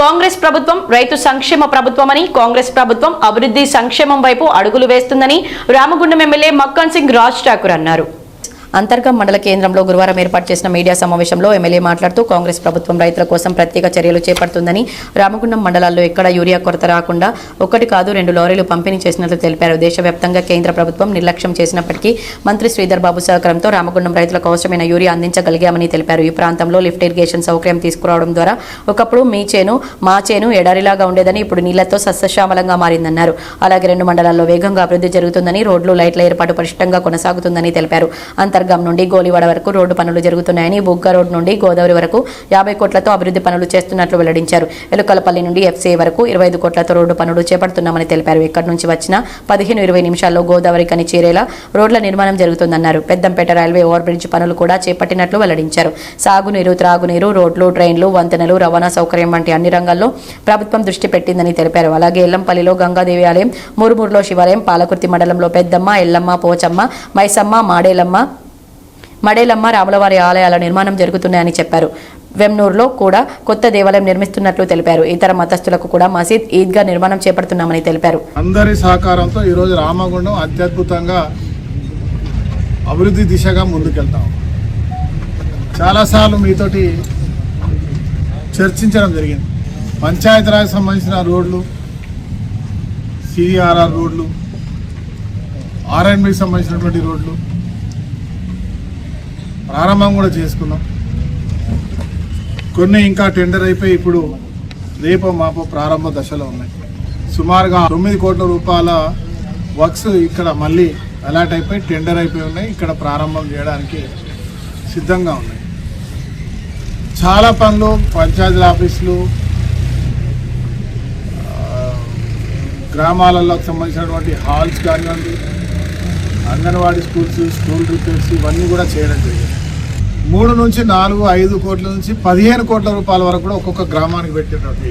కాంగ్రెస్ ప్రభుత్వం రైతు సంక్షేమ ప్రభుత్వమని కాంగ్రెస్ ప్రభుత్వం అభివృద్ధి సంక్షేమం వైపు అడుగులు వేస్తుందని రామగుండం ఎమ్మెల్యే మక్కన్ సింగ్ రాజ్ ఠాకూర్ అన్నారు. అంతర్గం మండల కేంద్రంలో గురువారం ఏర్పాటు చేసిన మీడియా సమావేశంలో ఎమ్మెల్యే మాట్లాడుతూ కాంగ్రెస్ ప్రభుత్వం రైతుల కోసం ప్రత్యేక చర్యలు చేపడుతుందని రామగుండం మండలాల్లో ఎక్కడ యూరియా కొరత రాకుండా ఒకటి కాదు రెండు లారీలు పంపిణీ చేసినట్లు తెలిపారు. దేశవ్యాప్తంగా కేంద్ర ప్రభుత్వం నిర్లక్ష్యం చేసినప్పటికీ మంత్రి శ్రీధర్ బాబు సహకారంతో రామగుండం రైతులకు అవసరమైన యూరియా అందించగలిగామని తెలిపారు. ఈ ప్రాంతంలో లిఫ్ట్ ఇరిగేషన్ సౌకర్యం తీసుకురావడం ద్వారా ఒకప్పుడు మీ చేను మా చేను ఎడారిలాగా ఉండేదని ఇప్పుడు నీళ్ళతో సస్యశ్యామలంగా మారిందన్నారు. అలాగే రెండు మండలాల్లో వేగంగా అభివృద్ధి జరుగుతుందని రోడ్లు లైట్ల ఏర్పాటు పరిష్టంగా కొనసాగుతుందని తెలిపారు. మార్గం నుండి గోలివాడ వరకు రోడ్డు పనులు జరుగుతున్నాయని బుగ్గ రోడ్ నుండి గోదావరి వరకు యాభై కోట్లతో అభివృద్ధి పనులు చేస్తున్నట్లు వెల్లడించారు. ఎలుకలపల్లి నుండి ఎఫ్సీ వరకు ఇరవై ఐదు కోట్లతో రోడ్డు పనులు చేపడుతున్నామని తెలిపారు. ఇక్కడి నుంచి వచ్చిన పదిహేను ఇరవై నిమిషాల్లో గోదావరి కని చేరేలా రోడ్ల నిర్మాణం జరుగుతుందన్నారు. పెద్దంపేట రైల్వే ఓవర్ బ్రిడ్జ్ పనులు కూడా చేపట్టినట్లు వెల్లడించారు. సాగునీరు త్రాగునీరు రోడ్లు ట్రైన్లు వంతెనలు రవాణా సౌకర్యం వంటి అన్ని రంగాల్లో ప్రభుత్వం దృష్టి పెట్టిందని తెలిపారు. అలాగే ఎల్లంపల్లిలో గంగాదేవి ఆలయం మురుమూరులో శివాలయం పాలకుర్తి మండలంలో పెద్దమ్మ ఎల్లమ్మ పోచమ్మ మైసమ్మ మాడేలమ్మ మడేలమ్మ రాములవారి ఆలయాల నిర్మాణం జరుగుతున్నాయని చెప్పారు. వెమ్నూరులో కూడా కొత్త దేవాలయం నిర్మిస్తున్నట్లు తెలిపారు. ఇతర మతస్థులకు కూడా మసీద్ ఈద్గా నిర్మాణం చేపడుతున్నామని తెలిపారు. అందరి సహకారంతో ఈరోజు రామగుండం అత్యద్భుతంగా అభివృద్ధి దిశగా ముందుకెళ్తాం. చాలాసార్లు మీతోటి చర్చించడం జరిగింది. పంచాయతీరాజ్ సంబంధించిన రోడ్లు సిఆర్ఆర్ రోడ్లు ఆర్ఎండ్బికి సంబంధించినటువంటి రోడ్లు ప్రారంభం కూడా చేసుకున్నాం. కొన్ని ఇంకా టెండర్ అయిపోయి ఇప్పుడు రేపో మాపో ప్రారంభ దశలో ఉన్నాయి. సుమారుగా తొమ్మిది కోట్ల రూపాయల వర్క్స్ ఇక్కడ మళ్ళీ అలాట్ అయిపోయి టెండర్ అయిపోయి ఉన్నాయి. ఇక్కడ ప్రారంభం చేయడానికి సిద్ధంగా ఉన్నాయి. చాలా పనులు పంచాయతీల ఆఫీసులు గ్రామాలలో సంబంధించినటువంటి హాల్స్ కానివ్వండి అంగన్వాడీ స్కూల్స్ స్కూల్ రిపేర్స్ ఇవన్నీ కూడా చేయడం జరిగింది. మూడు నుంచి నాలుగు ఐదు కోట్ల నుంచి పదిహేను కోట్ల రూపాయల వరకు కూడా ఒక్కొక్క గ్రామానికి పెట్టేటువంటి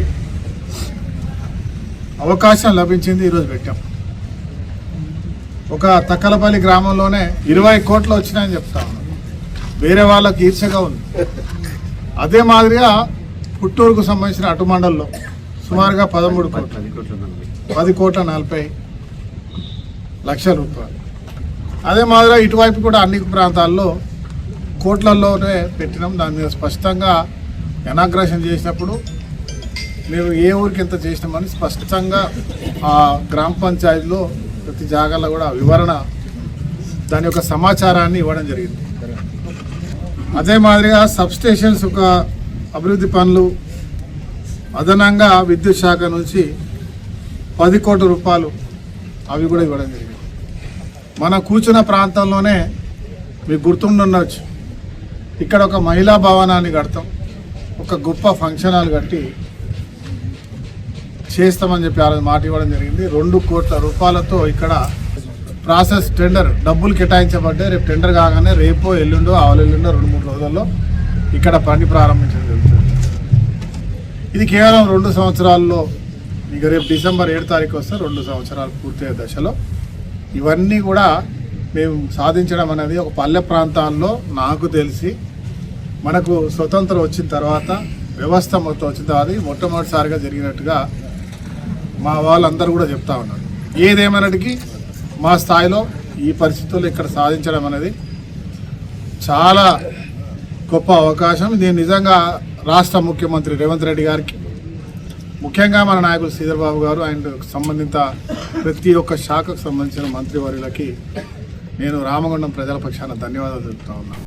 అవకాశం లభించింది ఈరోజు పెట్టాం. ఒక తక్కలపల్లి గ్రామంలోనే ఇరవై కోట్లు వచ్చినాయని చెప్తా వేరే వాళ్ళకి ఈర్షగా ఉంది. అదే మాదిరిగా పుట్టూరుకు సంబంధించిన అటు మండల్లో సుమారుగా పదమూడు కోట్లు పది కోట్ల నలభై. లక్షల రూపాయలు. అదే మాదిరిగా ఇటువైపు కూడా అన్ని ప్రాంతాల్లో కోట్లలోనే పెట్టినాం. దాని మీద స్పష్టంగా ఎనాగ్రేషన్ చేసినప్పుడు మేము ఏ ఊరికి ఎంత చేసినామని స్పష్టంగా ఆ గ్రామ పంచాయతీలో ప్రతి జాగాలో కూడా వివరణ దాని యొక్క సమాచారాన్ని ఇవ్వడం జరిగింది. అదే మాదిరిగా సబ్ స్టేషన్స్ ఒక అభివృద్ధి పనులు అదనంగా విద్యుత్ శాఖ నుంచి పది కోట్ల రూపాయలు అవి కూడా ఇవ్వడం జరిగింది. మన కూర్చున్న ప్రాంతంలోనే మీకు గుర్తుండొచ్చు ఇక్కడ ఒక మహిళా భవనాన్ని కడతాం. ఒక గొప్ప ఫంక్షన్ హాల్ కట్టి చేస్తామని చెప్పి ఆ రోజు మాట ఇవ్వడం జరిగింది. రెండు కోట్ల రూపాయలతో ఇక్కడ ప్రాసెస్ టెండర్ డబ్బులు కేటాయించబడ్డాయి. రేపు టెండర్ కాగానే రేపో ఎల్లుండో ఆవలెల్లుండో రెండు మూడు రోజుల్లో ఇక్కడ పని ప్రారంభించడం జరుగుతుంది. ఇది కేవలం రెండు సంవత్సరాల్లో ఇక రేపు డిసెంబర్ ఏడు తారీఖు వస్తే రెండు సంవత్సరాలు పూర్తయ్యే దశలో. ఇవన్నీ కూడా మేము సాధించడం అనేది ఒక పల్లె ప్రాంతాల్లో నాకు తెలిసి మనకు స్వతంత్రం వచ్చిన తర్వాత వ్యవస్థ మొత్తం వచ్చిన తర్వాత మొట్టమొదటిసారిగా జరిగినట్టుగా మా వాళ్ళందరూ కూడా చెప్తా ఉన్నారు. ఏదేమైనటికీ మా స్థాయిలో ఈ పరిస్థితుల్లో ఇక్కడ సాధించడం అనేది చాలా గొప్ప అవకాశం. నేను నిజంగా రాష్ట్ర ముఖ్యమంత్రి రేవంత్ రెడ్డి గారికి ముఖ్యంగా మన నాయకులు శ్రీధర్బాబు గారు అండ్ సంబంధిత ప్రతి ఒక్క శాఖకు సంబంధించిన మంత్రివర్యులకి నేను రామగుండం ప్రజల పక్షాన ధన్యవాదాలు తెలుపుతా ఉన్నాను.